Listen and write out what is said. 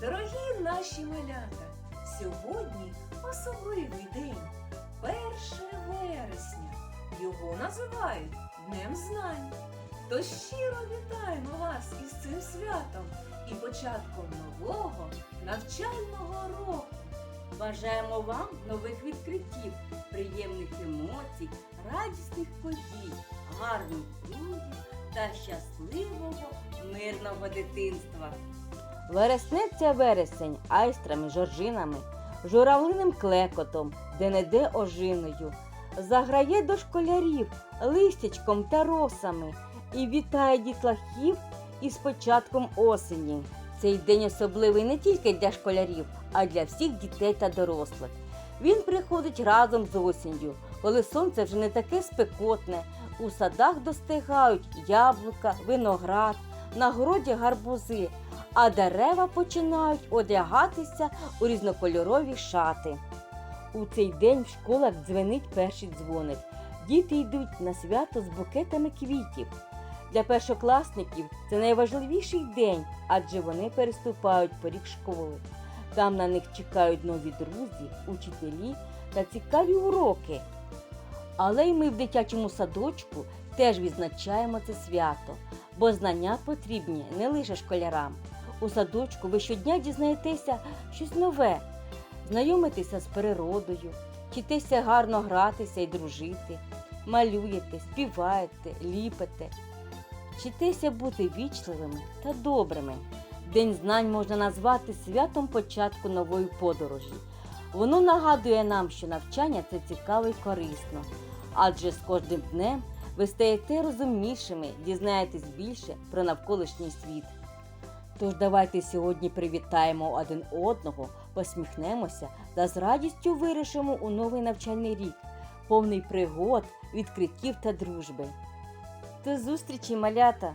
Дорогі наші малята, сьогодні особливий день 1 вересня. Його називають Днем Знань. То щиро вітаємо вас із цим святом і початком нового навчального року. Бажаємо вам нових відкриттів, приємних емоцій, радісних подій, гарних друзів та щасливого мирного дитинства. Вереснеться вересень айстрами, жоржинами, журавлиним клекотом, де-не-де ожиною. Заграє до школярів листячком та росами і вітає дітлахів із початком осені. Цей день особливий не тільки для школярів, а для всіх дітей та дорослих. Він приходить разом з осінню, коли сонце вже не таке спекотне. У садах достигають яблука, виноград, на городі гарбузи, а дерева починають одягатися у різнокольорові шати. У цей день в школах дзвенить перший дзвоник. Діти йдуть на свято з букетами квітів. Для першокласників це найважливіший день, адже вони переступають поріг школи. Там на них чекають нові друзі, учителі та цікаві уроки. Але й ми в дитячому садочку теж відзначаємо це свято, бо знання потрібні не лише школярам. У садочку ви щодня дізнаєтеся щось нове, знайомитеся з природою, вчитеся гарно гратися і дружити, малюєте, співаєте, ліпите. Вчитеся бути вічливими та добрими. День знань можна назвати святом початку нової подорожі. Воно нагадує нам, що навчання це цікаво і корисно, адже з кожним днем ви стаєте розумнішими, дізнаєтесь більше про навколишній світ. Тож давайте сьогодні привітаємо один одного, посміхнемося та з радістю вирішимо у новий навчальний рік, повний пригод, відкриттів та дружби. До зустрічі, малята!